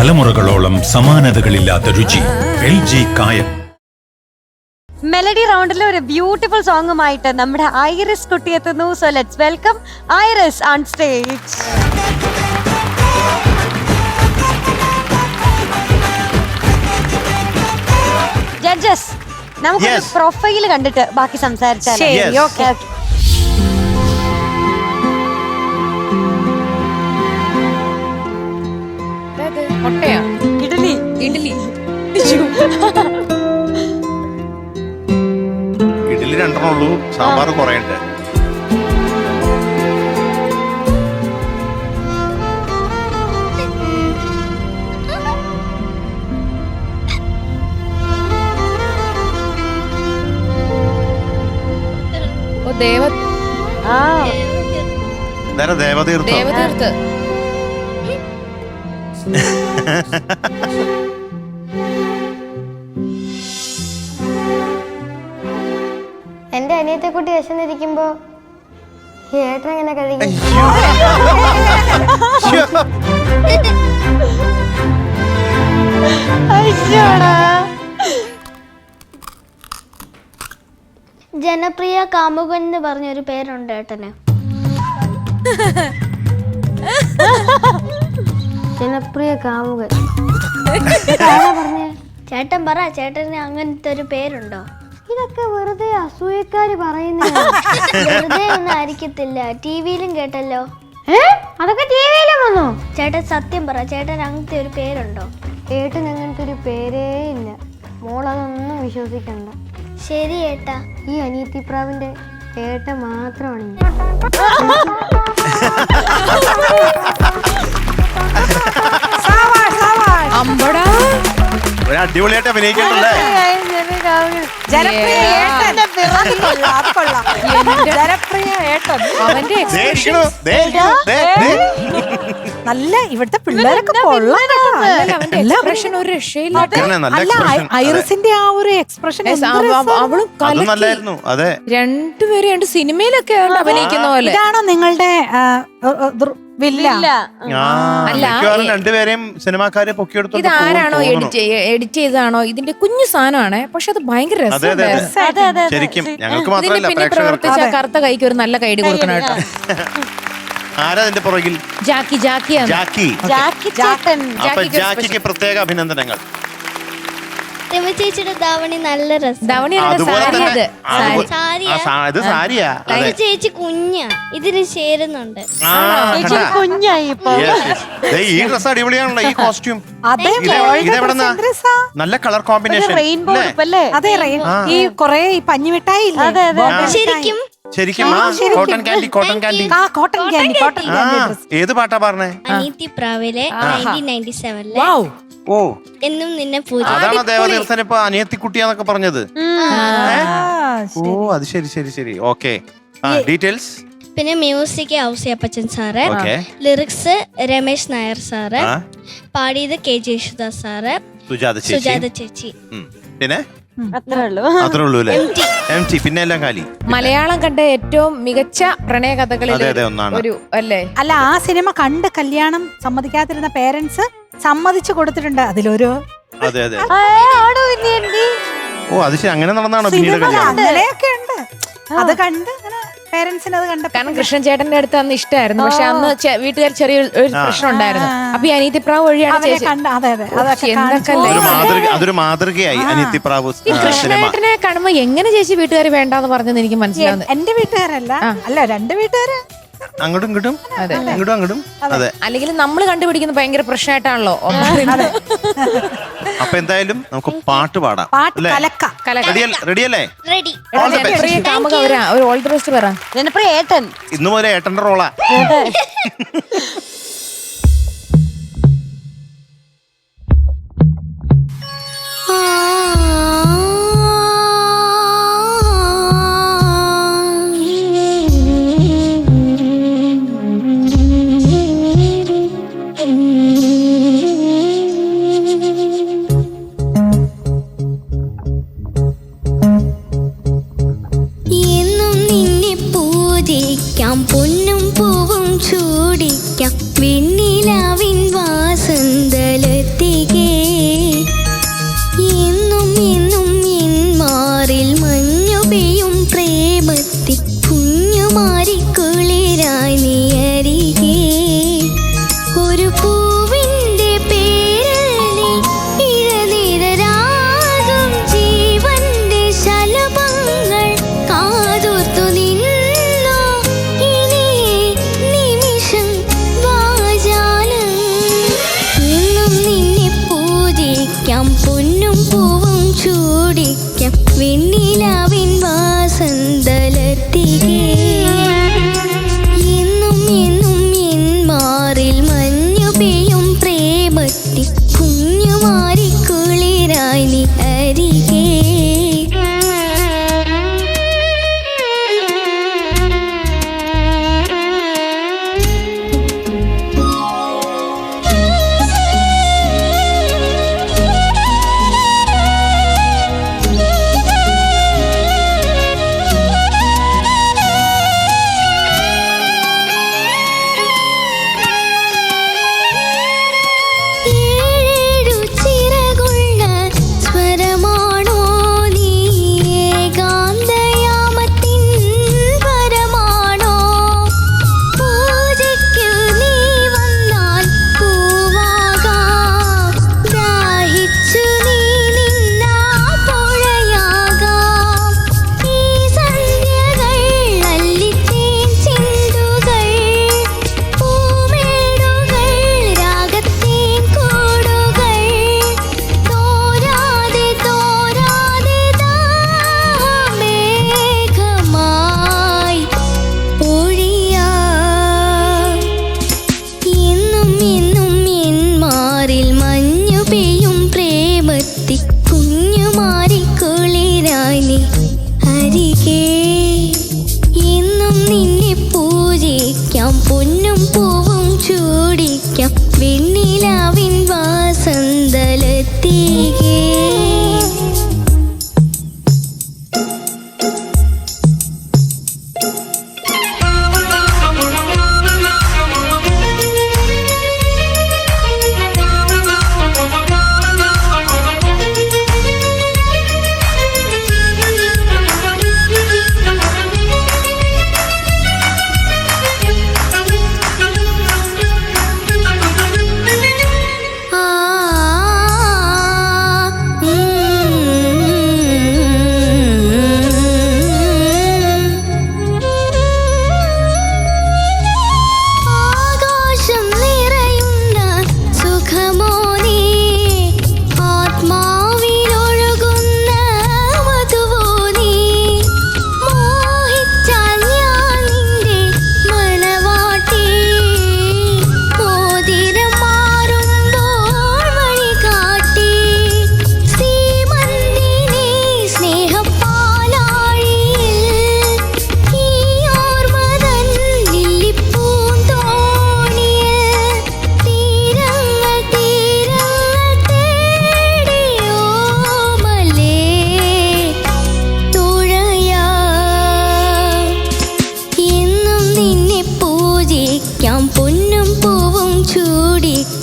തലമുറകളോളം സമാനതകളില്ലാത്ത രുചി. L G കായം. മെലഡി റൗണ്ടിലെ ഒരു ബ്യൂട്ടിഫുൾ സോങ്ങുമായിട്ട് നമ്മുടെ ഐറിസ് കുട്ടി എത്തുന്നു. So let's welcome Iris on stage judges നമുക്ക് പ്രൊഫൈൽ പ്രൊഫൈൽ കണ്ടിട്ട് ബാക്കി സംസാരിച്ചാൽ മുട്ടയോ? ഇഡലി. ഇഡ്ഡലി ഇഡലി രണ്ടെണ്ണം ഉള്ളൂ സാമ്പാർ കുറേ ഓ ദേവ ദേവതീർത്ഥം. ദേവതീർത്ത് എന്റെ അനിയത്തെക്കുട്ടി വിശന്നിരിക്കുമ്പോ ഈ ഏട്ടൻ എങ്ങനെ കഴിക്കും. ജനപ്രിയ കാമുകൻ എന്ന് പറഞ്ഞൊരു പേരുണ്ട് ഏട്ടന്. ജനപ്രിയ കാമുകൻ പറഞ്ഞേ? ചേട്ടൻ പറ ചേട്ടന് അങ്ങനത്തെ ഒരു പേരുണ്ടോ? ഇതൊക്കെ വെറുതെ അസൂയക്കാര് പറയുന്ന. വെറുതെ ഒന്നും ആയിരിക്കത്തില്ല. ടി വിയിലും കേട്ടല്ലോ അതൊക്കെ ടി വിയിലും വന്നു? ചേട്ടൻ സത്യം പറ ചേട്ടൻ അങ്ങനത്തെ ഒരു പേരുണ്ടോ? ഏട്ടൻ അങ്ങനത്തെ ഒരു പേരേ ഇല്ല. മോളതൊന്നും വിശ്വസിക്കണ്ട. ശരി ഏട്ടാ. ഈ അനിയത്തിപ്രാവിന്റെ ഏട്ട മാത്രമാണ്. അമ്പടാ. ഒരു അടിപൊളിയായിട്ട് അഭിനയിക്കണ്ടല്ലേ? ജനപ്രിയ ഏട്ടന്റെ പിറവി കൊള്ളാം, അത് കൊള്ളാം. ജനപ്രിയ ഏട്ടൻ. അവന്റെ. ദേ ദേ, ദേ. നല്ല ഇവിടുത്തെ പിള്ളേരൊക്കെ കൊള്ളാം. അവന്റെ എക്സ്പ്രഷൻ ഒരു രക്ഷയില്ല. അല്ല. ഐറിസിന്റെ ആ ഒരു എക്സ്പ്രഷൻ അവളും നല്ലായിരുന്നു അതെ. രണ്ടുപേരും രണ്ട് സിനിമയിലൊക്കെ അഭിനയിക്കുന്ന പോലെ. ഇതാണോ നിങ്ങളുടെ ഇതാരാണോ രണ്ടുപേരെയും സിനിമാക്കാരെ എഡിറ്റ് എഡിറ്റ് ചെയ്തതാണോ? ഇതിന്റെ കുഞ്ഞു സാധനമാണ് പക്ഷെ അത് ഭയങ്കര രസമാണ് പിന്നെ പ്രവർത്തിച്ച കറുത്ത കൈക്ക് ഒരു നല്ല കൈഡി കൊടുക്കണം കേട്ടോ. ആരാ അതിന്റെ പുറകിൽ? ജാക്കി ജാക്കിയാണ് ജാക്കി. ജാക്കി ചേട്ടൻ. അപ്പൊ ജാക്കിക്ക് ജാക്കിക്ക് പ്രത്യേക അഭിനന്ദനങ്ങൾ. രമ ചേച്ചിയുടെ ധാവണി നല്ല രസം. ധവണിയുടെ അതുപോലെ സാരി തന്നെ അത്. അതുപോ- സാരിയാ? ആ, സാ- ഇത് സാരിയാ. അതെ. ചേച്ചി കുഞ്ഞാ. ഇതിന് ചേരുന്നുണ്ട്. ആ ചേച്ചി കണ്ടാ? കുഞ്ഞായി ഇപ്പൊ. Yes, yes. ദേ, ഈ ഡ്രസ് അടിപൊളിയാണല്ലോ ഈ കോസ്റ്റ്യൂം. അതെ ഇതെവിടെന്നാ? നല്ല കളർ കോമ്പിനേഷൻ. റെയിൻബോ അല്ലേ? അതെ റെയിൻ ഈ കൊറേ ഈ പഞ്ഞിമിഠായി ഇല്ലേ? അതെ, അതെ. ബോംബെ ശരിക്കും ശരിക്കും? ആ കോട്ടൺ കോട്ടൺ ആ കോട്ടൺ ക്യാൻഡി കോട്ടൺ ആ ക്യാൻഡി ഡ്രസ് ഏത് പാട്ടാ പറഞ്ഞേ അനീതി പ്രാവിലെ നയന്റീൻ നയന്റി സെവനിലെ വൗ ഓ. എന്നും നിന്നെ പൂജ അതാണോ ദേവതീർത്ഥൻ ഇപ്പൊ അനിയത്തിക്കുട്ടിയാന്നൊക്കെ പറഞ്ഞത്. ഓ അത് ശരി ശരി ശരി. ഓക്കെ. ആ ഡീറ്റെയിൽസ് പിന്നെ music Ouseppachan sir. Okay. Lyrics Ramesh Nair sir. ആ. പാടിയത് K J Yesudas sir. Sujatha ചേച്ചി. സുജാത ചേച്ചി. ഉം. പിന്നെ? അത്രേ ഉള്ളൂ. അത്രേ ഉള്ളൂ അല്ലേ? എം ടി പിന്നെ എല്ലാം കാലി മലയാളം കണ്ട ഏറ്റവും മികച്ച പ്രണയ കഥകളിൽ അതെ, അതെ, ഒന്നാണ്. ഒരു അല്ലേ? അല്ല ആ സിനിമ കണ്ട് കല്യാണം സമ്മതിക്കാതിരുന്ന പേരൻസ് സമ്മതിച്ചു കൊടുത്തിട്ടുണ്ട്. അതിലൊരു അതെ അതെ. ഓ അത് ശരി അങ്ങനെ നടന്നാണോ പിന്നീട് സിനിമ കല്യാണം? അങ്ങനെയൊക്കെ ഉണ്ട്. അത് കണ്ട് പേരൻസിന് അത് കണ്ടപ്പോ കാരണം കൃഷ്ണൻ ചേട്ടന്റെ അടുത്ത് അന്ന് ഇഷ്ടമായിരുന്നു പക്ഷെ അന്ന് ചെ- വീട്ടുകാർ ചെറിയ ഒരു പ്രശ്നം ഉണ്ടായിരുന്നു അപ്പൊ ഈ അനീതിപ്രാവ് വഴിയാണ് അവരെ ചേച്ചി. കണ്ട് അതെ അതെ. അതൊക്കെ എന്തൊക്കെ കാണിച്ചു. അതൊരു ലൈഫ്. മാതൃക അതൊരു മാതൃകയായി അനിത്യപ്രാവു ഈ സിനിമ. കൃഷ്ണേട്ടനെ കാണുമ്പോ എങ്ങനെ ചേച്ചി വീട്ടുകാർ വേണ്ടാന്ന് പറഞ്ഞെന്ന് എനിക്ക് മനസ്സിലാവുന്നത്? എന്റെ വീട്ടുകാരല്ല. അല്ല രണ്ട് വീട്ടുകാര്. അങ്ങോട്ടും ഇങ്ങോട്ടും? ഇങ്ങോട്ടും അങ്ങോട്ടും? അതെ. അല്ലെങ്കിൽ നമ്മൾ കണ്ടുപിടിക്കുന്നത് ഭയങ്കര പ്രശ്നമായിട്ടാണല്ലോ. അപ്പൊ എന്തായാലും നമുക്ക് പാട്ട് പാടാം. പാട്ട് അല്ലേ? കലക്ക. റെഡിയല്ലേ റെഡി All the best. ഒരു- ഒരു ഓൾ ദി ബെസ്റ്റ് പറ. ജനപ്രിയ ഏട്ടൻ. ഇന്നു മുതൽ ഏട്ടന്റെ റോളാ. 努力。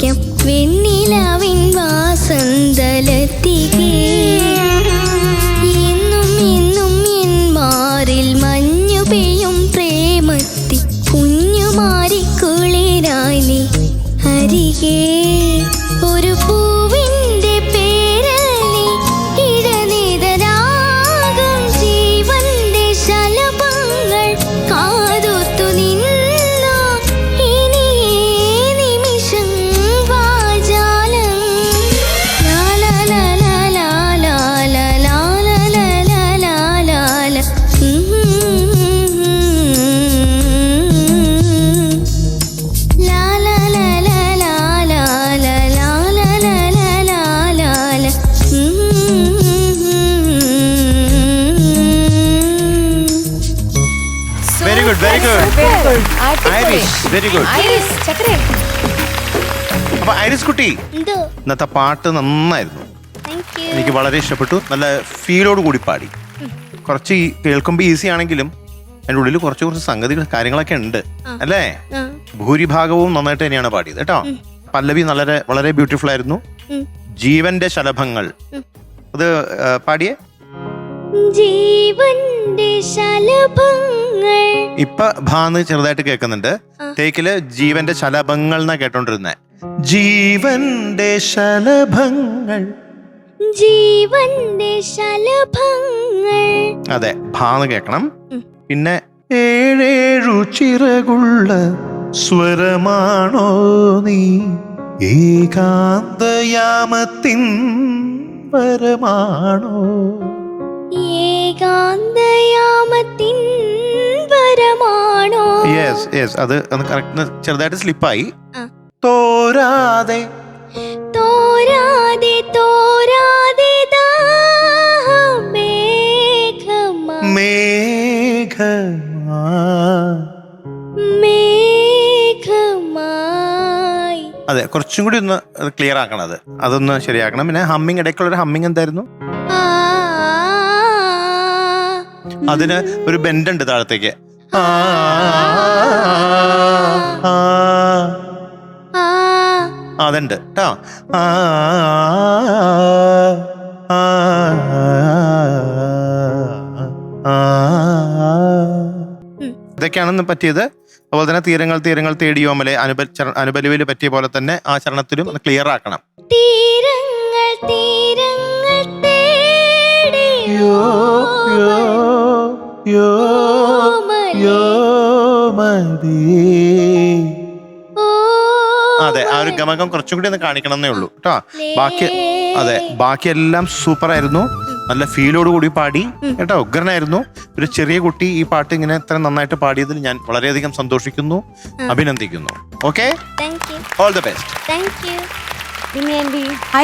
ഐറിഷ് വെരി ഗുഡ് അപ്പൊ ഐറിസ് കുട്ടി എന്തോ ഇന്നത്തെ പാട്ട് നന്നായിരുന്നു. താങ്ക് യു എനിക്ക് വളരെ ഇഷ്ടപ്പെട്ടു. നല്ല ഫീലോട് കൂടി പാടി. കുറച്ച് ഈ കേൾക്കുമ്പോൾ ഈസി ആണെങ്കിലും അതിന്റെ ഉള്ളിൽ കുറച്ച് കുറച്ച് സംഗതികൾ കാര്യങ്ങളൊക്കെ ഉണ്ട്. അല്ലേ? ഭൂരിഭാഗവും നന്നായിട്ട് തന്നെയാണ് പാടിയത് കേട്ടോ? പല്ലവി വളരെ വളരെ ബ്യൂട്ടിഫുൾ ആയിരുന്നു. ഉം. ജീവന്റെ ശലഭങ്ങൾ. അത് ആ, പാടിയേ? ജീവന്റെ ശലഭങ്ങൾ. ഇപ്പൊ ഭാന്ന് ചെറുതായിട്ട് കേൾക്കുന്നുണ്ട്. തേക്കിൽ ജീവന്റെ ശലഭങ്ങൾ എന്നാ കേട്ടോണ്ടിരുന്നെ. ജീവന്റെ ശലഭങ്ങൾ. ജീവന്റെ ശലഭങ്ങൾ. അതെ ഭാന്ന് കേക്കണം പിന്നെ ഏഴേഴു ചിറകുള്ള സ്വരമാണോ നീ? ഏകാന്തയാമത്തിൻ പരമാണോ യെസ് യെസ് അത് കറക്റ്റ് ചെറുതായിട്ട് സ്ലിപ്പായി. തോരാതെ. തോരാതെ തോരാതെ മേഘമാ. അതെ കുറച്ചും കൂടി ഒന്ന് ക്ലിയർ ആക്കണം അത്. അതൊന്ന് ശരിയാക്കണം. പിന്നെ ഹമ്മിങ് ഇടയ്ക്കുള്ള ഒരു ഹമ്മിങ് എന്തായിരുന്നു അതിന് ഒരു ബെൻഡുണ്ട് താഴത്തേക്ക്. ആ, ആ, ആ. ആ, അതുണ്ട് കേട്ടോ ആ, ആ, ആ, ഇതൊക്കെയാണെന്ന് പറ്റിയത്. അതുപോലെ തന്നെ തീരങ്ങൾ തീരങ്ങൾ തേടിയോമലെ അനുബ അനുബലുവിൽ പറ്റിയ പോലെ തന്നെ ആ ചരണത്തിലും ഒന്ന് ക്ലിയർ ആക്കണം. തീരങ്ങൾ തീരങ്ങൾ തേടിയോ യോ അതെ ആ ഒരു ഗമകം കുറച്ചും കൂടി ഒന്ന് കാണിക്കണം എന്നേ ഉള്ളൂ കേട്ടോ. ബാക്കി അതെ ബാക്കിയെല്ലാം സൂപ്പർ ആയിരുന്നു നല്ല ഫീലോട് കൂടി പാടി കേട്ടോ ഉഗ്രനായിരുന്നു. ഒരു ചെറിയ കുട്ടി ഈ പാട്ട് ഇങ്ങനെ ഇത്ര നന്നായിട്ട് പാടിയതിൽ ഞാൻ വളരെയധികം സന്തോഷിക്കുന്നു അഭിനന്ദിക്കുന്നു. Okay all the best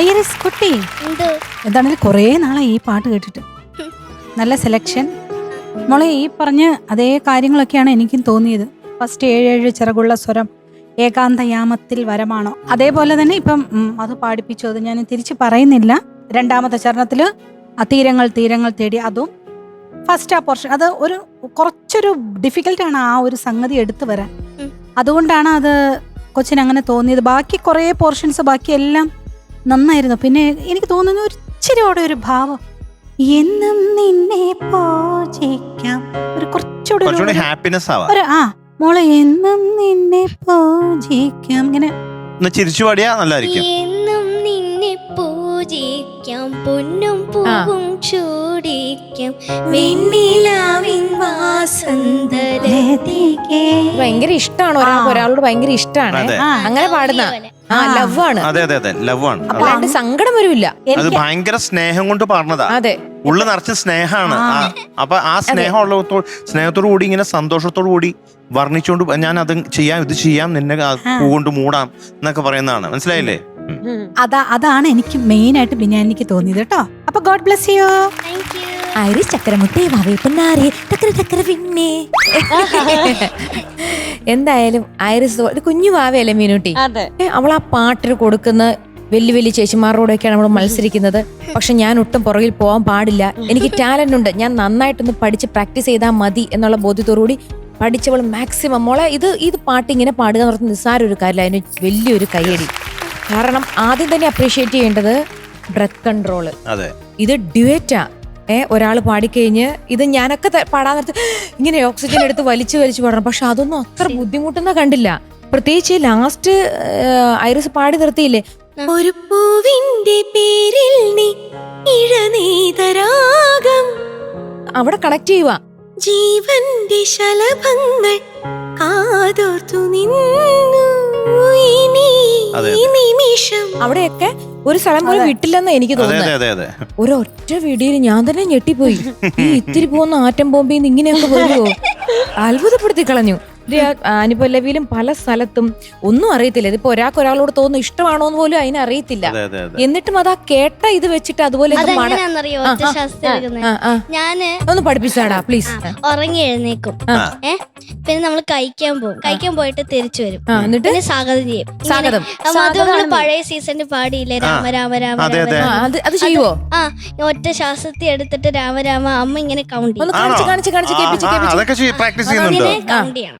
Iris കുട്ടി. എന്തോ? എന്താണെങ്കിലും കുറേ നാളായി ഈ പാട്ട് കേട്ടിട്ട്. നല്ല സെലക്ഷൻ മോളെ ഈ പറഞ്ഞ അതേ കാര്യങ്ങളൊക്കെയാണ് എനിക്കും തോന്നിയത്. ഫസ്റ്റ് ഏഴേഴ് ചിറകുള്ള സ്വരം ഏകാന്തയാമത്തിൽ വരമാണോ? അതേപോലെ തന്നെ ഇപ്പം അത് പാടിപ്പിച്ചു അത് ഞാൻ തിരിച്ച് പറയുന്നില്ല. രണ്ടാമത്തെ ചരണത്തിൽ തീരങ്ങൾ തീരങ്ങൾ തേടി അതും ഫസ്റ്റ് ആ പോർഷൻ അത് ഒരു കുറച്ചൊരു ഡിഫിക്കൽട്ടാണ് ആ ഒരു സംഗതി എടുത്തു വരാൻ. അതുകൊണ്ടാണ് അത് കൊച്ചിന് അങ്ങനെ തോന്നിയത്. ബാക്കി കുറേ പോർഷൻസ് ബാക്കിയെല്ലാം നന്നായിരുന്നു. പിന്നെ എനിക്ക് തോന്നുന്നു ഒരു ഇച്ചിരിയോടെ ഒരു ഭാവം എന്നും നിന്നെ പൂജിക്കാം. ഒരു കുറച്ചുകൂടെ ഹാപ്പിനെസ് ആവാ. ഒരു ആ മോളെ എന്നും നിന്നെ പൂജിക്കാം. ഇങ്ങനെ ഒന്ന് ചിരിച്ചു പാടിയാ നല്ലതായിരിക്കും. എന്നും നിന്നെ പൂജിക്കാം. പൊന്നും പൂവും ചൂടിക്കാം. വെണ്ണിലാവിൻ വാസന്തരതികേ ഭയങ്കര ഇഷ്ടമാണ് ഒരാൾക്ക് ഒരാളോട് ഭയങ്കര ഇഷ്ടമാണ് അതെ. അങ്ങനെ പാടുന്ന ആ. ലവ് ആണ് അതെ അതെ അതെ. ലവ് ആണ് അതെ. അല്ലാണ്ട് സങ്കടം വരില്ല അത് ഭയങ്കര സ്നേഹം കൊണ്ട് പറഞ്ഞതാ. അതെ. ഉള്ള നിറച്ച് സ്നേഹമാണ്. അപ്പൊ ആ സ്നേഹമുള്ള സ്നേഹത്തോടു കൂടി ഇങ്ങനെ സന്തോഷത്തോടു കൂടി വർണിച്ചുകൊണ്ട് ഞാൻ അത് ചെയ്യാം ഇത് ചെയ്യാം നിന്നെ പൂകൊണ്ട് മൂടാം എന്നൊക്കെ പറയുന്നതാണ്. മനസ്സിലായില്ലേ? അതാ അതാണ് എനിക്ക് മെയിൻ ആയിട്ട് പിന്നെ എനിക്ക് തോന്നിയത് കേട്ടോ അപ്പൊ God bless you thank you Iris ചക്കരമുട്ടേ വവേപ്പനാരെ തക്കര തക്കര പിന്നെ എന്തായാലും ഐറിസ് ഒരു കുഞ്ഞു വാവയല്ലേ മീനുട്ടി? അതെ. ഏ, അവൾ ആ പാട്ടിന് കൊടുക്കുന്ന വലിയ വലിയ ചേച്ചിമാരോടൊക്കെയാണ് നമ്മൾ മത്സരിക്കുന്നത്. പക്ഷെ ഞാൻ ഒട്ടും പുറകിൽ പോകാൻ പാടില്ല. എനിക്ക് ടാലന്റ് ഉണ്ട്. ഞാൻ നന്നായിട്ടൊന്ന് പഠിച്ച് പ്രാക്ടീസ് ചെയ്താൽ മതി എന്നുള്ള ബോധ്യത്തോടുകൂടി പഠിച്ചവൾ മാക്സിമം. മോളെ ഇത് ഇത് പാട്ട് ഇങ്ങനെ പാടുക എന്ന് പറഞ്ഞാൽ നിസ്സാര ഒരു കാര്യമില്ല. അതിന് വലിയൊരു കയ്യടി. കാരണം ആദ്യം തന്നെ അപ്രീഷിയേറ്റ് ചെയ്യേണ്ടത് ബ്രത്ത് കൺട്രോൾ അതെ. ഇത് ഡ്യുവറ്റാ ഏ ഒരാൾ പാടിക്കഴിഞ്ഞ് ഇത് ഞാനൊക്കെ പാടാൻ നേരത്ത് ഇങ്ങനെ ഓക്സിജൻ എടുത്ത് വലിച്ചു വലിച്ചു പാടണം. പക്ഷെ അതൊന്നും അത്ര ബുദ്ധിമുട്ടെന്ന് കണ്ടില്ല. പ്രത്യേകിച്ച് ലാസ്റ്റ് ഐറിസ് പാടി നിർത്തിയില്ലേ? ഒരു പൂവിന്റെ പേരിൽ നീ ഇഴനീതരാഗം അവിടെ കണക്ട് ചെയ്യുക. ജീവന്റെ ശലഭങ്ങൾ കാതോർത്തു നിന്നു. ഇനി നിമിഷം അവിടെയൊക്കെ ഒരു സ്ഥലം പോലും വിട്ടില്ലെന്ന് എനിക്ക് അതെ തോന്നുന്നത് അതെ അതെ അതെ. ഒരൊറ്റ വീടിയിൽ ഞാൻ തന്നെ ഞെട്ടിപ്പോയി. ഈ ഇത്തിരി പോകുന്ന ആറ്റം ബോംബിന്ന് ഇങ്ങനെയൊക്കെ പോയോ അത്ഭുതപ്പെടുത്തി കളഞ്ഞു. ഇത് ലവിയിലും പല സ്ഥലത്തും ഒന്നും അറിയത്തില്ല. ഇതിപ്പോ ഒരാൾക്ക് ഒരാളോട് തോന്നുന്നു ഇഷ്ടമാണോ എന്ന് പോലും അതിന് അറിയത്തില്ല. അതെ അതെ അതെ. എന്നിട്ടും അത് ആ കേട്ട ഇത് വെച്ചിട്ട് അതുപോലെ. ഞാൻ ഒന്ന് പഠിപ്പിച്ചാടാ പ്ലീസ് ഉറങ്ങി എഴുന്നേക്കും. ഏ? പിന്നെ നമ്മൾ കഴിക്കാൻ പോകും. കഴിക്കാൻ പോയിട്ട് തിരിച്ചു വരും. എന്നിട്ട്? സ്വാഗതം ചെയ്യും. സ്വാഗതം. പഴയ സീസണിൽ പാടിയില്ലേ? രാമ രാമ രാമ അതെ, അതെ. അത് അത് ചെയ്യുവോ? ആ ഒറ്റ ശ്വാസത്തിൽ എടുത്തിട്ട് രാമ രാമ അമ്മ ഇങ്ങനെ കൗണ്ട് ചെയ്യും. കാണിച്ച് കാണിച്ച് കാണിച്ച് പ്രാക്ടീസ് ചെയ്യുന്നുണ്ട്. കൗണ്ട് ചെയ്യണം.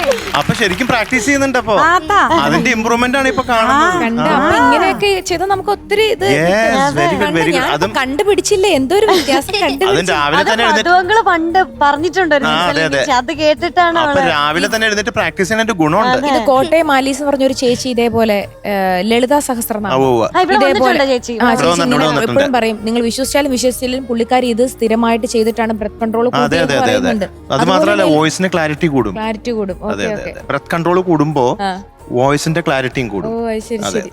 അപ്പൊ ശരിക്കും പ്രാക്ടീസ് ചെയ്യുന്നുണ്ട് അപ്പൊ. അതിന്റെ ഇമ്പ്രൂവ്മെന്റ് ആണ് ഇപ്പൊ കാണുന്നത്. ഇങ്ങനെയൊക്കെ ചെയ്താൽ നമുക്ക് ഒത്തിരി ഇത് അതും. കണ്ടുപിടിച്ചില്ലേ? എന്തോ ഒരു വ്യത്യാസം? കണ്ടുപിടിച്ചു. പണ്ട് പറഞ്ഞിട്ടുണ്ട് അത് കേട്ടിട്ടാണ് രാവിലെ തന്നെ എഴുന്നേറ്റ് പ്രാക്ടീസ് ചെയ്യുന്നതിന്റെ ഗുണമുണ്ട്. ഇത് കോട്ടയം മാലീസ് എന്ന് പറഞ്ഞൊരു ചേച്ചി ഇതേപോലെ ലളിത സഹസ്രനാമം. ഇതേപോലെ ചേച്ചി. എപ്പോഴും പറയും നിങ്ങൾ വിശ്വസിച്ചാലും വിശ്വസിച്ചാലും പുള്ളിക്കാരി ഇത് സ്ഥിരമായിട്ട് ചെയ്തിട്ടാണ് ബ്രത്ത് കൺട്രോൾ അത് മാത്രമല്ല വോയിസിന് ക്ലാരിറ്റി കൂടും. ക്ലാരിറ്റി കൂടും. ഓക്കെ ബ്രത്ത് കൺട്രോൾ കൂടുമ്പോ വോയിസിന്റെ ക്ലാരിറ്റിയും കൂടും. അത് ശരി ശരി.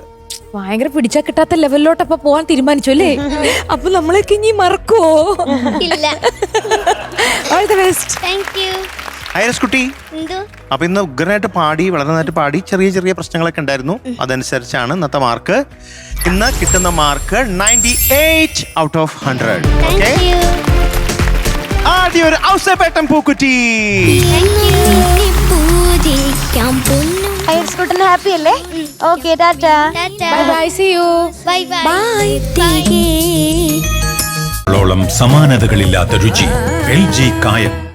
ഭയങ്കര പിടിച്ചാ കിട്ടാത്ത ലെവലിലോട്ട് അപ്പൊ പോവാൻ തീരുമാനിച്ചു അല്ലേ? അപ്പൊ നമ്മളൊക്കെ ഇനി മറക്കുവോ? ഇല്ല. ഓൾ ദ ബെസ്റ്റ് ഐറസ് കുട്ടി അപ്പൊ ഇന്ന് ഉഗ്രനായിട്ട് പാടി വളരെ നന്നായിട്ട് പാടി ചെറിയ ചെറിയ പ്രശ്നങ്ങളൊക്കെ ഉണ്ടായിരുന്നു. അതനുസരിച്ചാണ് ഇന്നത്തെ മാർക്ക്. ഇന്ന് കിട്ടുന്ന mark ninety eight out of hundred okay ആദ്യം ഒരു ഔസേപ്പേട്ടൻ പൂക്കുറ്റി. പൊന്നും. ഹൈസ്കൂട്ടിന് ഹാപ്പി അല്ലേ? Okay tata. Bye bye see you. Bye bye. ോളം സമാനതകളില്ലാത്ത രുചി എൽ ജി കായം